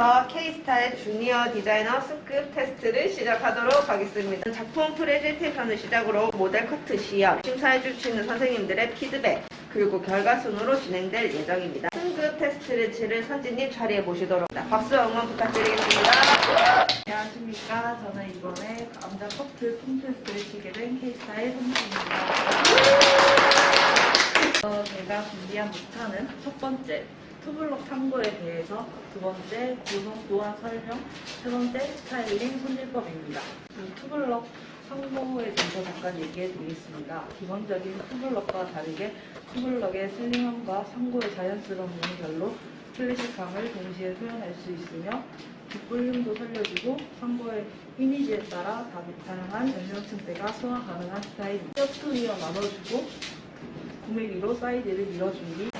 지금부터 K스타일 주니어 디자이너 승급 테스트를 시작하도록 하겠습니다. 작품 프레젠테이션을 시작으로 모델 커트 시연, 심사해 주시는 선생님들의 피드백, 그리고 결과 순으로 진행될 예정입니다. 승급 테스트를 치를 선진님 자리에 모시도록 합니다. 박수 응원 부탁드리겠습니다. 안녕하십니까. 저는 이번에 남자 커트 콘테스트를 치게 된 K스타의 선수입니다. 어, 제가 준비한 목차는 첫 번째, 투블럭 참고에 대해서, 두 번째, 구성 또한 설명, 세 번째, 스타일링 손질법입니다. 이 투블럭 참고에 대해서 잠깐 얘기해 드리겠습니다. 기본적인 투블럭과 다르게 투블럭의 슬림함과 상고의 자연스러운 무늬별로 클래식함을 동시에 표현할 수 있으며 뒷볼륨도 살려주고 상고의 이미지에 따라 다- 다양한 연령층대가 소화 가능한 스타일입니다. 셔츠 위어 나눠주고 9mm로 사이드를 밀어준 뒤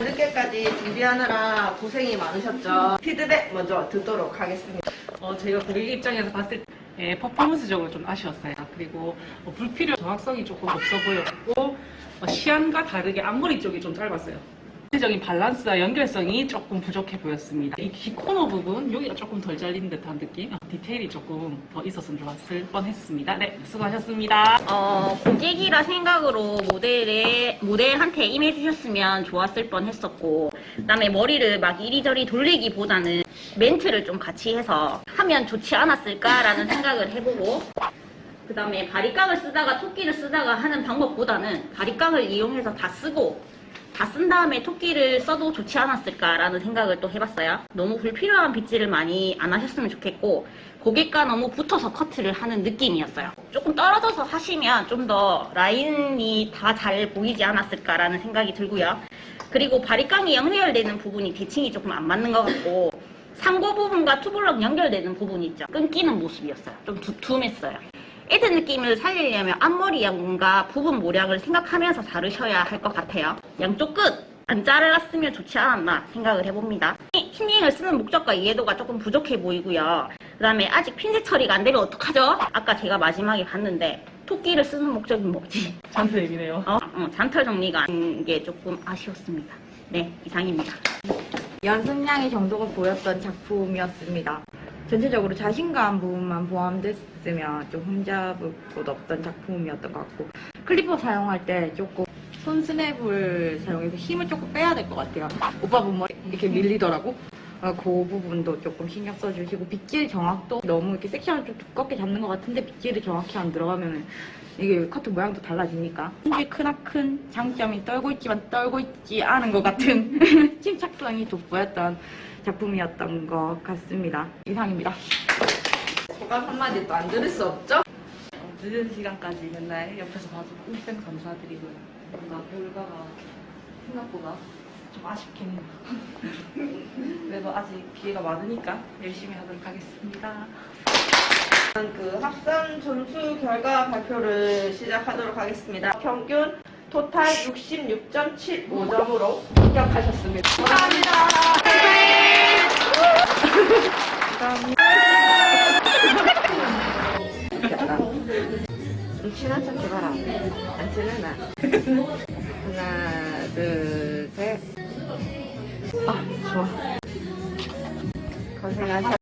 늦게까지 준비하느라 고생이 많으셨죠? 피드백 먼저 듣도록 하겠습니다. 어, 저희가 고객 입장에서 봤을 때 예, 퍼포먼스적으로 좀 아쉬웠어요. 그리고 어, 불필요 정확성이 조금 없어 보였고 어, 시안과 다르게 앞머리 쪽이 좀 짧았어요. 전체적인 밸런스와 연결성이 조금 부족해 보였습니다. 이 귀코너 부분 여기가 조금 덜 잘린 듯한 느낌, 어, 디테일이 조금 더 있었으면 좋았을 뻔했습니다. 네, 수고하셨습니다. 어, 고객이라 생각으로 모델에, 모델한테 임해주셨으면 좋았을 뻔 했었고, 그 다음에 머리를 막 이리저리 돌리기보다는 멘트를 좀 같이 해서 하면 좋지 않았을까라는 생각을 해보고, 그 다음에 바리깡을 쓰다가 토끼를 쓰다가 하는 방법보다는 바리깡을 이용해서 다 쓰고, 다 쓴 다음에 토끼를 써도 좋지 않았을까라는 생각을 또 해봤어요. 너무 불필요한 빗질을 많이 안 하셨으면 좋겠고, 고객과 너무 붙어서 커트를 하는 느낌이었어요. 조금 떨어져서 하시면 좀 더 라인이 다 잘 보이지 않았을까라는 생각이 들고요. 그리고 바리깡이 연결되는 부분이 대칭이 조금 안 맞는 것 같고, 상고 부분과 투블럭 연결되는 부분이 있죠. 끊기는 모습이었어요. 좀 두툼했어요. 애드 느낌을 살리려면 앞머리양과 부분 모량을 생각하면서 자르셔야 할 것 같아요. 양쪽 끝 안 잘랐으면 좋지 않았나 생각을 해봅니다. 튜닝을 쓰는 목적과 이해도가 조금 부족해 보이고요. 그 다음에 아직 핀셋 처리가 안 되면 어떡하죠? 아까 제가 마지막에 봤는데 토끼를 쓰는 목적이 뭐지? 잔트 얘기네요. 어, 어, 잔털 정리가 안게 조금 아쉬웠습니다. 네, 이상입니다. 연습량의 정도가 보였던 작품이었습니다. 전체적으로 자신감 부분만 포함됐으면 좀 흠잡을 곳 없던 작품이었던 것 같고 클리퍼 사용할 때 조금 손 스냅을 사용해서 힘을 조금 빼야 될 것 같아요. 오빠 분 머리 이렇게 밀리더라고. 어, 그 부분도 조금 신경 써주시고 빗질 정확도 너무 이렇게 섹션을 좀 두껍게 잡는 것 같은데 빗질이 정확히 안 들어가면 이게 커트 모양도 달라지니까 손질 크나큰 장점이 떨고 있지만 떨고 있지 않은 것 같은 침착성이 돋보였던 작품이었던 것 같습니다. 이상입니다. 소감 한마디 또 안 들을 수 없죠? 어, 늦은 시간까지 맨날 옆에서 봐주고 일생 감사드리고요. 뭔가 결과가 생각보다 좀 아쉽긴 해요. 그래도 아직 기회가 많으니까 열심히 하도록 하겠습니다. 그 합산 점수 결과 발표를 시작하도록 하겠습니다. 평균 토탈 66.75점으로 합격하셨습니다. 축하합니다. 하나, 둘, 셋. 아, 좋아. 고생하셨